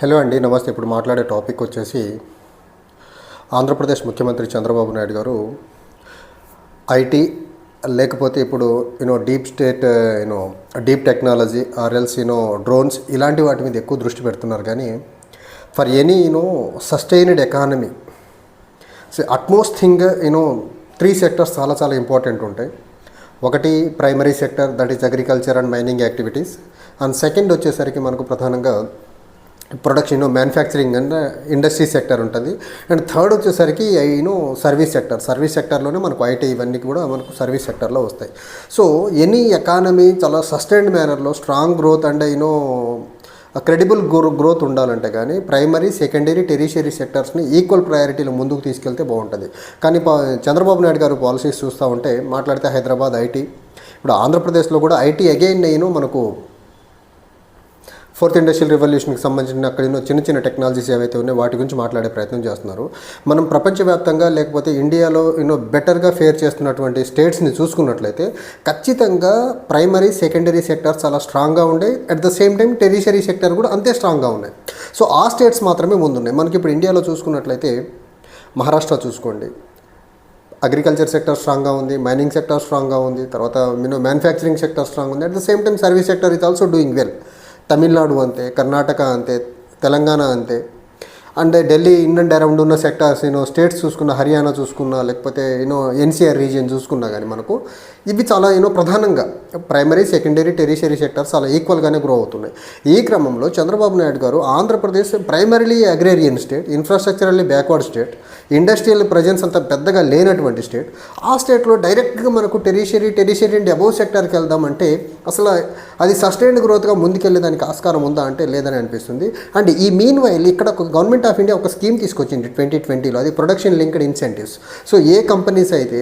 Hello అండి నమస్తే. ఇప్పుడు మాట్లాడే టాపిక్ వచ్చేసి ఆంధ్రప్రదేశ్ ముఖ్యమంత్రి చంద్రబాబు నాయుడు గారు ఐటీ లేకపోతే ఇప్పుడు you know deep state you know deep technology ఆర్ఎల్స్ యూనో డ్రోన్స్ ఇలాంటి వాటి మీద ఎక్కువ దృష్టి పెడుతున్నారు. కానీ for any you know sustained economy so utmost thing you know three sectors చాలా చాలా ఇంపార్టెంట్ ఉంటాయి. ఒకటి primary sector that is agriculture and mining activities and second వచ్చేసరికి మనకు ప్రధానంగా production manufacturing and industry sector ఉంటుంది. అండ్ థర్డ్ వచ్చేసరికి you know service sector service సెక్టర్లోనే మనకు ఐటీ ఇవన్నీ కూడా మనకు సర్వీస్ సెక్టర్లో వస్తాయి. సో ఎనీ ఎకానమీ చాలా sustained మేనర్లో strong growth and you know credible grow growth ఉండాలంటే కానీ ప్రైమరీ సెకండరీ టెరిషరీ సెక్టర్స్ని ఈక్వల్ ప్రయారిటీలో ముందుకు తీసుకెళ్తే బాగుంటుంది. కానీ పా- చంద్రబాబు నాయుడు గారు పాలసీస్ చూస్తూ ఉంటే మాట్లాడితే హైదరాబాద్ ఐటీ ఇప్పుడు ఆంధ్రప్రదేశ్లో కూడా ఐటీ అగైన్ నేను మనకు ఫోర్త్ ఇండస్ట్రియల్ రెవల్యూషన్కి సంబంధించిన అక్కడ ఎన్నో చిన్న చిన్న టెక్నాలజీస్ ఏవైతే ఉన్నాయో వాటి గురించి మాట్లాడే ప్రయత్నం చేస్తున్నారు. మనం ప్రపంచవ్యాప్తంగా లేకపోతే ఇండియాలో ఎన్నో బెటర్గా ఫేర్ చేస్తున్నటువంటి స్టేట్స్ని చూసుకున్నట్లయితే ఖచ్చితంగా ప్రైమరీ సెకండరీ సెక్టర్ చాలా స్ట్రాంగ్గా ఉండే at the same time tertiary sector కూడా అంతే స్ట్రాంగ్గా ఉన్నాయి. సో ఆ స్టేట్స్ మాత్రమే ముందున్నాయి. మనకి ఇప్పుడు ఇండియాలో చూసుకున్నట్లయితే మహారాష్ట్ర చూసుకోండి. అగ్రికల్చర్ సెక్టర్ స్ట్రాంగ్గా ఉంది మైనింగ్ సెక్టర్ స్ట్రాంగ్గా ఉంది తర్వాత మీనో మ్యానుఫ్యాక్చరింగ్ సెక్టర్ స్ట్రాంగ్ ఉంది. At the same time service sector is also doing well. Tamil Nadu అంతే కర్ణాటక అంతే తెలంగాణ అంతే. And Delhi in and around ఉన్న సెక్టార్స్ యూనో స్టేట్స్ చూసుకున్న హర్యానా చూసుకున్నా లేకపోతే యూనో ఎన్సీఆర్ రీజియన్ చూసుకున్నా కానీ మనకు ఇవి చాలా యూనో ప్రధానంగా ప్రైమరీ సెకండరీ టెరిషరీ సెక్టార్స్ చాలా ఈక్వల్గానే గ్రో అవుతున్నాయి. ఈ క్రమంలో Chandrababu Naidu garu Andhra Pradesh primarily agrarian state infrastructurally backward state industrial presence అంత పెద్దగా లేనటువంటి స్టేట్ ఆ స్టేట్లో డైరెక్ట్గా మనకు టెరిషరీ టెరిషరీ అండ్ అబౌవ్ సెక్టార్కి వెళ్దామంటే అసలు అది సస్టైన్డ్ గ్రోత్గా ముందుకెళ్ళేదానికి ఆస్కారం ఉందా అంటే లేదని అనిపిస్తుంది. అండ్ ఈ మీన్ వైల్ ఇక్కడ గవర్నమెంట్ ఆఫ్ ఇండియా ఒక స్కీమ్ తీసుకొచ్చింది ట్వంటీ ట్వంటీలో అది ప్రొడక్షన్ లింక్డ్ ఇన్సెంటివ్స్ సో ఏ కంపెనీస్ అయితే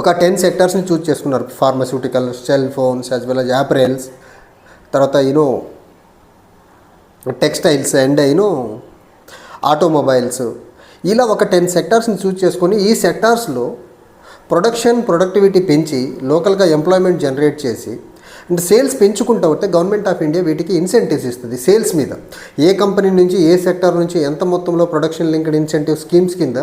ఒక టెన్ సెక్టర్స్ని చూస్ చేసుకున్నారు. Pharmaceutical cell phones as well as apparels తర్వాత you know textiles and you know automobiles ఇలా ఒక టెన్ సెక్టార్స్ని చూస్ చేసుకొని ఈ సెక్టార్స్లో ప్రొడక్షన్ ప్రొడక్టివిటీ పెంచి లోకల్గా ఎంప్లాయ్మెంట్ జనరేట్ చేసి అంటే సేల్స్ పెంచుకుంటూ ఉంటే గవర్నమెంట్ ఆఫ్ ఇండియా వీటికి ఇన్సెంటివ్స్ ఇస్తుంది సేల్స్ మీద. ఏ కంపెనీ నుంచి ఏ సెక్టార్ నుంచి ఎంత మొత్తంలో ప్రొడక్షన్ లింక్డ్ ఇన్సెంటివ్ స్కీమ్స్ కింద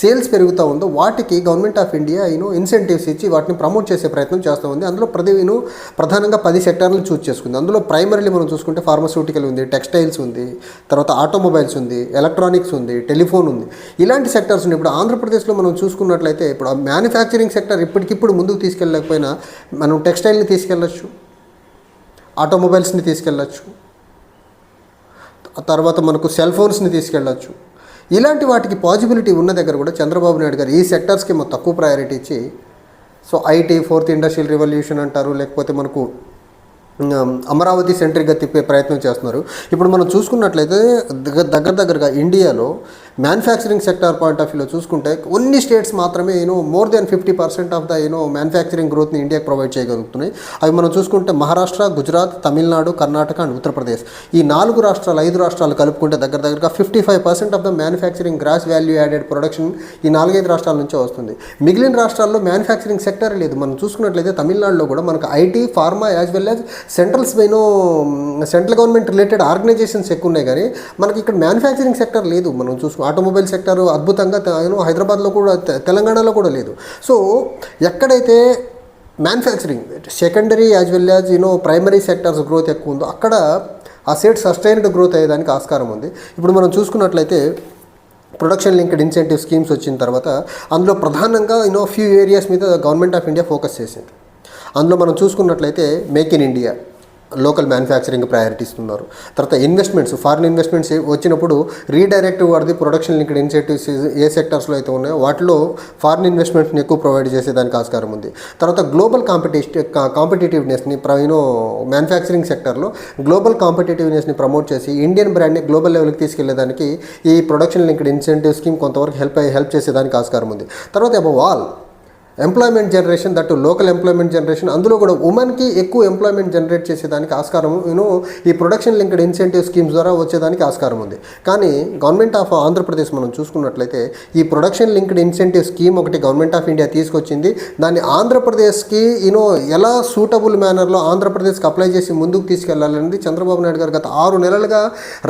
సేల్స్ పెరుగుతూ ఉందో వాటికి గవర్నమెంట్ ఆఫ్ ఇండియా ఈయన ఇన్సెంటివ్స్ ఇచ్చి వాటిని ప్రమోట్ చేసే ప్రయత్నం చేస్తూ ఉంది. అందులో ప్రతి ఈయన ప్రధానంగా పది సెక్టార్లు చూస్ చేసుకుంది. అందులో ప్రైమరీలీ మనం చూసుకుంటే ఫార్మస్యూటికల్ ఉంది టెక్స్టైల్స్ ఉంది తర్వాత ఆటోమొబైల్స్ ఉంది ఎలక్ట్రానిక్స్ ఉంది టెలిఫోన్ ఉంది. ఇలాంటి సెక్టార్స్ ఉన్నాయి. ఇప్పుడు ఆంధ్రప్రదేశ్లో మనం చూసుకున్నట్లయితే ఇప్పుడు మ్యానుఫ్యాక్చరింగ్ సెక్టర్ ఇప్పటికిప్పుడు ముందుకు తీసుకెళ్ళలేకపోయినా మనం టెక్స్టైల్ని తీసుకెళ్ళచ్చు ఆటోమొబైల్స్ని తీసుకెళ్ళచ్చు. తర్వాత మనకు సెల్ ఫోన్స్ని తీసుకెళ్ళచ్చు. ఇలాంటి వాటికి పాజిబిలిటీ ఉన్న దగ్గర కూడా చంద్రబాబు నాయుడు గారు ఈ సెక్టర్స్కి మనం తక్కువ ప్రయారిటీ ఇచ్చి so IT fourth industrial revolution అంటారు లేకపోతే మనకు అమరావతి సెంట్రిక్గా తిప్పే ప్రయత్నం చేస్తున్నారు. ఇప్పుడు మనం చూసుకున్నట్లయితే దగ్గర దగ్గర దగ్గరగా ఇండియాలో మ్యానుఫ్యాక్చరింగ్ సెక్టార్ పాయింట్ ఆఫ్ వ్యూలో చూసుకుంటే కొన్ని స్టేట్స్ మాత్రమే you know more than fifty percent of the you know manufacturing గ్రోత్ని ఇండియాకి ప్రొవైడ్ చేయగలుగుతున్నాయి. అవి మనం చూసుకుంటే మహారాష్ట్ర గుజరాత్ తమిళనాడు కర్ణాటక అండ్ ఉత్తరప్రదేశ్ ఈ నాలుగు రాష్ట్రాలు ఐదు రాష్ట్రాలు కలుపుకుంటే దగ్గర దగ్గరగా fifty five percent of the manufacturing gross value added production ఈ నాలుగైదు రాష్ట్రాల నుంచే వస్తుంది. మిగిలిన రాష్ట్రాల్లో మ్యానుఫ్యాక్చరింగ్ సెక్టర్ లేదు. మనం చూసుకున్నట్లయితే తమిళనాడులో కూడా మనకు IT pharma as well as centrals పైన సెంట్రల్ గవర్నమెంట్ రిలేటెడ్ ఆర్గనైజేషన్స్ ఎక్కువ ఉన్నాయి. కానీ మనకి ఇక్కడ మ్యానుఫ్యాక్చరింగ్ సెక్టర్ లేదు. మనం చూసుకుంటే ఆటోమొబైల్ సెక్టర్ అద్భుతంగా హైదరాబాద్లో కూడా తెలంగాణలో కూడా లేదు. సో ఎక్కడైతే manufacturing secondary as well as you know primary sectors growth ఎక్కువ ఉందో అక్కడ ఆ సెట్ సస్టైన్డ్ గ్రోత్ అయ్యేదానికి ఆస్కారం ఉంది. ఇప్పుడు మనం చూసుకున్నట్లయితే ప్రొడక్షన్ లింక్డ్ ఇన్సెంటివ్ స్కీమ్స్ వచ్చిన తర్వాత అందులో ప్రధానంగా యూనో ఫ్యూ ఏరియాస్ మీద గవర్నమెంట్ ఆఫ్ ఇండియా ఫోకస్ చేసింది. అందులో మనం చూసుకున్నట్లయితే make in India. Local manufacturing priority ఇస్తున్నారు తర్వాత ఇన్వెస్ట్మెంట్స్ ఫారిన్ ఇన్వెస్ట్మెంట్స్ వచ్చినప్పుడు రీడైరెక్ట్ వాడిది ప్రొడక్షన్ లింక్డ్ ఇన్సెటివ్స్ ఏ సెక్టర్స్లో అయితే ఉన్నాయో వాటిలో ఫారిన్ ఇన్వెస్ట్మెంట్స్ని ఎక్కువ ప్రొవైడ్ చేసేదానికి ఆస్కారం ఉంది. తర్వాత గ్లోబల్ కాంపిటేషన్ కాంపిటేటివ్నెస్ని యూనో మ్యానుఫ్యాక్చరింగ్ సెక్టర్లో గ్లోబల్ కాంపిటేటివ్నెస్ని ప్రమోట్ చేసి ఇండియన్ బ్రాండ్ని గ్లోబల్ లెవెల్కి తీసుకెళ్ళేదానికి ఈ ప్రొడక్షన్ లింక్డ్ ఇన్సెంటివ్ స్కీమ్ కొంతవరకు హెల్ప్ హెల్ప్ చేసేదానికి ఆస్కారం ఉంది. తర్వాత above all employment generation that local employment generation అందులో కూడా ఉమెన్కి ఎక్కువ ఎంప్లాయ్మెంట్ జనరేట్ చేసేదానికి ఆస్కారం యూనో ఈ ప్రొడక్షన్ లింక్డ్ ఇన్సెంటివ్ స్కీమ్స్ ద్వారా వచ్చేదానికి ఆస్కారం ఉంది. కానీ గవర్నమెంట్ ఆఫ్ ఆంధ్రప్రదేశ్ మనం చూసుకున్నట్లయితే ఈ ప్రొడక్షన్ లింక్డ్ ఇన్సెంటివ్ స్కీమ్ ఒకటి గవర్నమెంట్ ఆఫ్ ఇండియా తీసుకొచ్చింది. దాన్ని ఆంధ్రప్రదేశ్కి యూనో ఎలా సూటబుల్ మేనర్లో ఆంధ్రప్రదేశ్కి అప్లై చేసి ముందుకు తీసుకెళ్ళాలనేది చంద్రబాబు నాయుడు గారు గత ఆరు నెలలుగా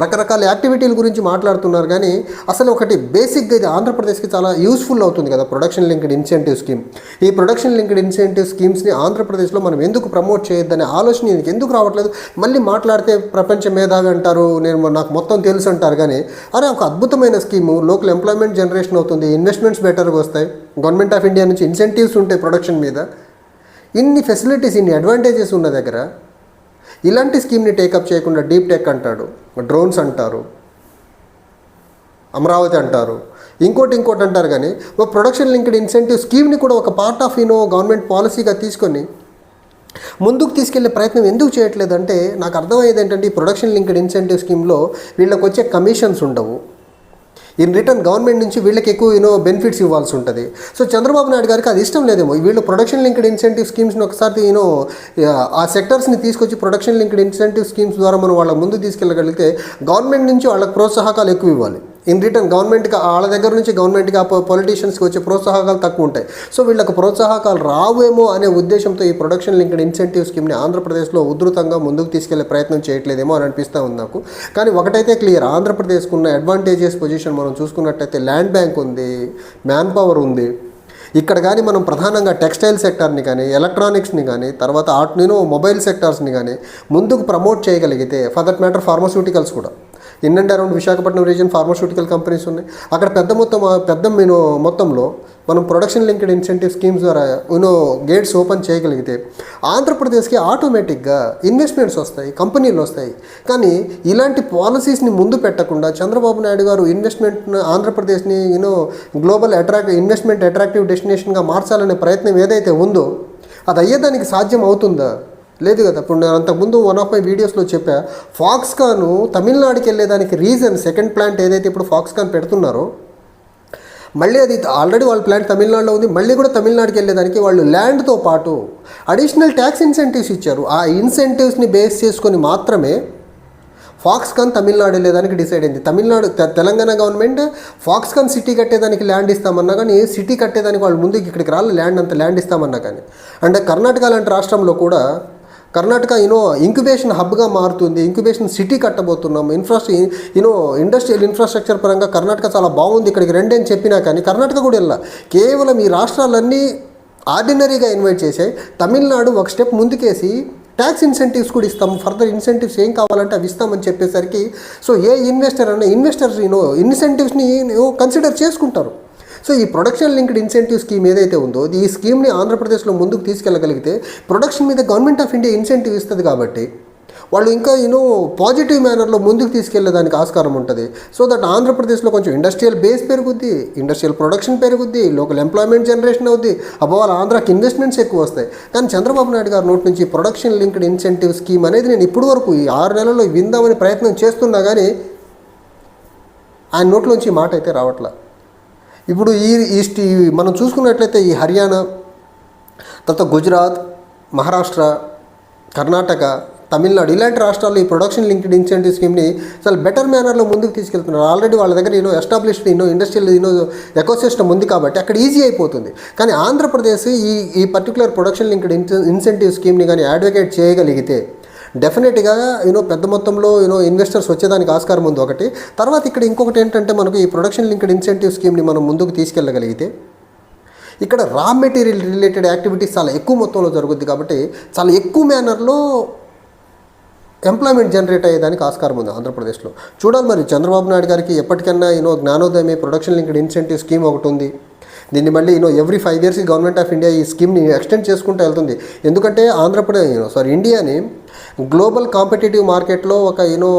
రకరకాల యాక్టివిటీల గురించి మాట్లాడుతున్నారు. కానీ అసలు ఒకటి బేసిక్గా ఇది ఆంధ్రప్రదేశ్కి చాలా యూస్ఫుల్ అవుతుంది కదా ప్రొడక్షన్ లింక్డ్ ఇన్సెంటివ్ స్కీమ్ ఈ ప్రొడక్షన్ లింక్డ్ ఇన్సెంటివ్ స్కీమ్స్ని ఆంధ్రప్రదేశ్లో మనం ఎందుకు ప్రమోట్ చేయొద్దనే ఆలోచన ఈయనకి ఎందుకు రావట్లేదు? మళ్ళీ మాట్లాడితే ప్రపంచ మేధావి అంటారు నేను నాకు మొత్తం తెలుసు అంటారు కానీ అరే ఒక అద్భుతమైన స్కీము లోకల్ ఎంప్లాయ్మెంట్ జనరేషన్ అవుతుంది ఇన్వెస్ట్మెంట్స్ బెటర్గా వస్తాయి గవర్నమెంట్ ఆఫ్ ఇండియా నుంచి ఇన్సెంటివ్స్ ఉంటాయి ప్రొడక్షన్ మీద. ఇన్ని ఫెసిలిటీస్ ఇన్ని అడ్వాంటేజెస్ ఉన్న దగ్గర ఇలాంటి స్కీమ్ని టేకప్ చేయకుండా డీప్ టెక్ అంటాడు డ్రోన్స్ అంటారు అమరావతి అంటారు. ఇంకోటి ఇంకోటి అంటారు కానీ ఒక ప్రొడక్షన్ లింక్డ్ ఇన్సెంటివ్ స్కీమ్ని కూడా ఒక part of you know government పాలసీగా తీసుకొని ముందుకు తీసుకెళ్ళే ప్రయత్నం ఎందుకు చేయట్లేదంటే నాకు అర్థమయ్యేది ఏంటంటే ఈ ప్రొడక్షన్ లింక్డ్ ఇన్సెంటివ్ స్కీమ్లో వీళ్ళకి వచ్చే కమిషన్స్ ఉండవు. ఇన్ రిటర్న్ గవర్నమెంట్ నుంచి వీళ్ళకి ఎక్కువ యూనో బెనిఫిట్స్ ఇవ్వాల్సి ఉంటుంది. సో చంద్రబాబు నాయుడు గారికి అది ఇష్టం లేదేమో. వీళ్ళు ప్రొడక్షన్ లింక్డ్ ఇన్సెంటివ్ స్కీమ్స్ని ఒకసారి యూనో ఆ సెక్టర్స్ని తీసుకొచ్చి ప్రొడక్షన్ లింక్డ్ ఇన్సెంటివ్ స్కీమ్స్ ద్వారా మనం వాళ్ళ ముందు తీసుకెళ్ళగలిగితే గవర్నమెంట్ నుంచి వాళ్ళకి ప్రోత్సాహకాలు ఎక్కువ ఇవ్వాలి. ఇన్ రిటర్న్ గవర్నమెంట్కి వాళ్ళ దగ్గర నుంచి గవర్నమెంట్కి ఆ పొలిటీషియన్స్కి వచ్చే ప్రోత్సాహకాలు తక్కువ ఉంటాయి. సో వీళ్ళకి ప్రోత్సాహకాలు రావేమో అనే ఉద్దేశంతో ఈ ప్రొడక్షన్ లింక్డ్ ఇన్సెంటివ్ స్కీమ్ని ఆంధ్రప్రదేశ్లో ఉధృతంగా ముందుకు తీసుకెళ్ళే ప్రయత్నం చేయట్లేదేమో అని అనిపిస్తూ ఉంది నాకు. కానీ ఒకటైతే క్లియర్ ఆంధ్రప్రదేశ్కు ఉన్న అడ్వాంటేజెస్ పొజిషన్ మనం చూసుకున్నట్టయితే ల్యాండ్ బ్యాంక్ ఉంది మ్యాన్ పవర్ ఉంది. ఇక్కడ కానీ మనం ప్రధానంగా టెక్స్టైల్ సెక్టార్ని కానీ ఎలక్ట్రానిక్స్ని కానీ తర్వాత ఆర్ట్ నేను మొబైల్ సెక్టార్స్ని కానీ ముందుకు ప్రమోట్ చేయగలిగితే ఫర్ దట్ మ్యాటర్ ఫార్మస్యూటికల్స్ కూడా. In and around Visakhapatnam region pharmaceutical companies ఉన్నాయి. అక్కడ పెద్ద మొత్తం పెద్ద నేను మొత్తంలో మనం ప్రొడక్షన్ లింక్డ్ ఇన్సెంటివ్ స్కీమ్స్ ద్వారా యూనో గేట్స్ ఓపెన్ చేయగలిగితే ఆంధ్రప్రదేశ్కి ఆటోమేటిక్గా ఇన్వెస్ట్మెంట్స్ వస్తాయి కంపెనీలు వస్తాయి. కానీ ఇలాంటి పాలసీస్ని ముందు పెట్టకుండా చంద్రబాబు నాయుడు గారు ఇన్వెస్ట్మెంట్ ఆంధ్రప్రదేశ్ని you know global attract investment attractive డెస్టినేషన్గా మార్చాలనే ప్రయత్నం ఏదైతే ఉందో అది అయ్యేదానికి సాధ్యం అవుతుందా? లేదు కదా. ఇప్పుడు నేను అంతకుముందు వన్ ఆఫ్ మై వీడియోస్లో చెప్పా ఫాక్స్కాన్ తమిళనాడుకి వెళ్ళేదానికి రీజన్ సెకండ్ ప్లాంట్ ఏదైతే ఇప్పుడు ఫాక్స్కాన్ పెడుతున్నారో మళ్ళీ అది ఆల్రెడీ వాళ్ళ ప్లాంట్ తమిళనాడులో ఉంది మళ్ళీ కూడా తమిళనాడుకి వెళ్ళేదానికి వాళ్ళు ల్యాండ్తో పాటు అడిషనల్ ట్యాక్స్ ఇన్సెంటివ్స్ ఇచ్చారు. ఆ ఇన్సెంటివ్స్ని బేస్ చేసుకొని మాత్రమే ఫాక్స్కాన్ తమిళనాడు వెళ్ళేదానికి డిసైడ్ అయింది. తమిళనాడు తె- తెలంగాణ గవర్నమెంట్ ఫాక్స్కాన్ సిటీ కట్టేదానికి ల్యాండ్ ఇస్తామన్నా కానీ సిటీ కట్టేదానికి వాళ్ళు ముందుకు ఇక్కడికి రాలి ల్యాండ్ అంత ల్యాండ్ ఇస్తామన్నా కానీ. అంటే కర్ణాటక లాంటి రాష్ట్రంలో కూడా కర్ణాటక యూనో ఇంక్యుబేషన్ హబ్గా మారుతుంది. ఇంక్యుబేషన్ సిటీ కట్టబోతున్నాం ఇన్ఫ్రాస్ట్ర యూనో ఇండస్ట్రియల్ ఇన్ఫ్రాస్ట్రక్చర్ పరంగా కర్ణాటక చాలా బాగుంది. ఇక్కడికి రండి అని చెప్పినా కానీ కర్ణాటక కూడా వెళ్ళా. కేవలం ఈ రాష్ట్రాలన్నీ ఆర్డినరీగా ఇన్వైట్ చేసాయి. తమిళనాడు ఒక స్టెప్ ముందుకేసి ట్యాక్స్ ఇన్సెంటివ్స్ కూడా ఇస్తాము. ఫర్దర్ ఇన్సెంటివ్స్ ఏం కావాలంటే అవి ఇస్తామని చెప్పేసరికి సో ఏ ఇన్వెస్టర్ అన్న ఇన్వెస్టర్స్ యూనో ఇన్సెంటివ్స్ని కన్సిడర్ చేసుకుంటారు. సో ఈ ప్రొడక్షన్ లింక్డ్ ఇన్సెంటివ్ స్కీమ్ ఏదైతే ఉందో ఈ స్కీమ్ని ఆంధ్రప్రదేశ్లో ముందుకు తీసుకెళ్ళగలిగితే ప్రొడక్షన్ మీద గవర్నమెంట్ ఆఫ్ ఇండియా ఇన్సెంటివ్ ఇస్తుంది కాబట్టి వాళ్ళు ఇంకా యూనో పాజిటివ్ మేనర్లో ముందుకు తీసుకెళ్ళేదానికి ఆస్కారం ఉంటుంది. సో దట్ ఆంధ్రప్రదేశ్లో కొంచెం ఇండస్ట్రియల్ బేస్ పెరుగుద్ది ఇండస్ట్రియల్ ప్రొడక్షన్ పెరుగుద్ది లోకల్ ఎంప్లాయ్మెంట్ జనరేషన్ అవుద్ది అబ్బో వాళ్ళ ఆంధ్రాకి ఇన్వెస్ట్మెంట్స్ ఎక్కువ వస్తాయి. కానీ చంద్రబాబు నాయుడు గారి నోటి నుంచి ప్రొడక్షన్ లింక్డ్ ఇన్సెంటివ్ స్కీమ్ అనేది నేను ఇప్పుడు వరకు ఈ ఆరు నెలల్లో విందామని ప్రయత్నం చేస్తున్నా కానీ ఆయన నోట్లోంచి మాట అయితే రావట్లా. ఇప్పుడు ఈ ఈ మనం చూసుకున్నట్లయితే ఈ హర్యానా తర్వాత గుజరాత్ మహారాష్ట్ర కర్ణాటక తమిళనాడు ఇలాంటి రాష్ట్రాల్లో ఈ ప్రొడక్షన్ లింక్డ్ ఇన్సెంటివ్ స్కీమ్ని చాలా బెటర్ మేనర్లో ముందుకు తీసుకెళ్తున్నారు. ఆల్రెడీ వాళ్ళ దగ్గర ఎన్నో ఎస్టాబ్లిష్డ్ ఎన్నో ఇండస్ట్రియల్ ఎన్నో ఎకోసిస్టమ్ ఉంది కాబట్టి అక్కడ ఈజీ అయిపోతుంది. కానీ ఆంధ్రప్రదేశ్ ఈ ఈ పర్టికులర్ ప్రొడక్షన్ లింక్డ్ ఇన్సెంటివ్ స్కీమ్ని కానీ అడ్వకేట్ చేయగలిగితే డెఫినెట్గా యూనో పెద్ద మొత్తంలో యూనో ఇన్వెస్టర్స్ వచ్చేదానికి ఆస్కారం ఉంది ఒకటి. తర్వాత ఇక్కడ ఇంకొకటి ఏంటంటే మనకు ఈ ప్రొడక్షన్ లింక్డ్ ఇన్సెంటివ్ స్కీమ్ని మనం ముందుకు తీసుకెళ్ళగలిగితే ఇక్కడ రా మెటీరియల్ రిలేటెడ్ యాక్టివిటీస్ చాలా ఎక్కువ మొత్తంలో జరుగుద్ది కాబట్టి చాలా ఎక్కువ మేనర్లో ఎంప్లాయ్మెంట్ జనరేట్ అయ్యేదానికి ఆస్కారం ఉంది ఆంధ్రప్రదేశ్లో. చూడాలి మరి చంద్రబాబు నాయుడు గారికి ఎప్పటికైనా యూనో జ్ఞానోదయమే ప్రొడక్షన్ లింక్డ్ ఇన్సెంటివ్ స్కీమ్ ఒకటి ఉంది. దీన్ని మళ్ళీ you know every five years government of India ఈ స్కీమ్ని ఎక్స్టెండ్ చేసుకుంటూ వెళ్తుంది. ఎందుకంటే ఆంధ్రప్రదేశ్ సారీ ఇండియాని గ్లోబల్ కాంపిటేటివ్ మార్కెట్లో ఒక యూనో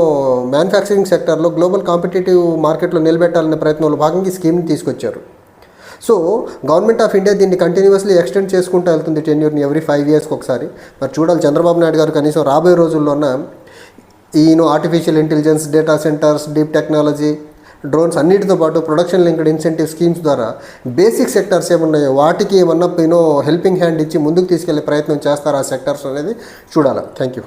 మ్యానుఫ్యాక్చరింగ్ సెక్టర్లో గ్లోబల్ కాంపిటేటివ్ మార్కెట్లో నిలబెట్టాలనే ప్రయత్నంలో భాగంగా ఈ స్కీమ్ని తీసుకొచ్చారు. సో గవర్నమెంట్ ఆఫ్ ఇండియా దీన్ని కంటిన్యూస్లీ ఎక్స్టెండ్ చేసుకుంటూ వెళ్తుంది టెన్యూర్ని ఎవ్రీ ఫైవ్ ఇయర్స్కి ఒకసారి. మరి చూడాలి చంద్రబాబు నాయుడు గారు కనీసం రాబోయే రోజుల్లోన ఈయన artificial intelligence data centres deep technology drones అన్నిటితో పాటు ప్రొడక్షన్ లింక్డ్ ఇన్సెంటివ్ స్కీమ్స్ ద్వారా బేసిక్ సెక్టర్స్ ఏమున్నాయో వాటికి ఏమన్నా యూనో హెల్పింగ్ హ్యాండ్ ఇచ్చి ముందుకు తీసుకెళ్ళే ప్రయత్నం చేస్తారు ఆ సెక్టర్స్ అనేది చూడాలి. Thank you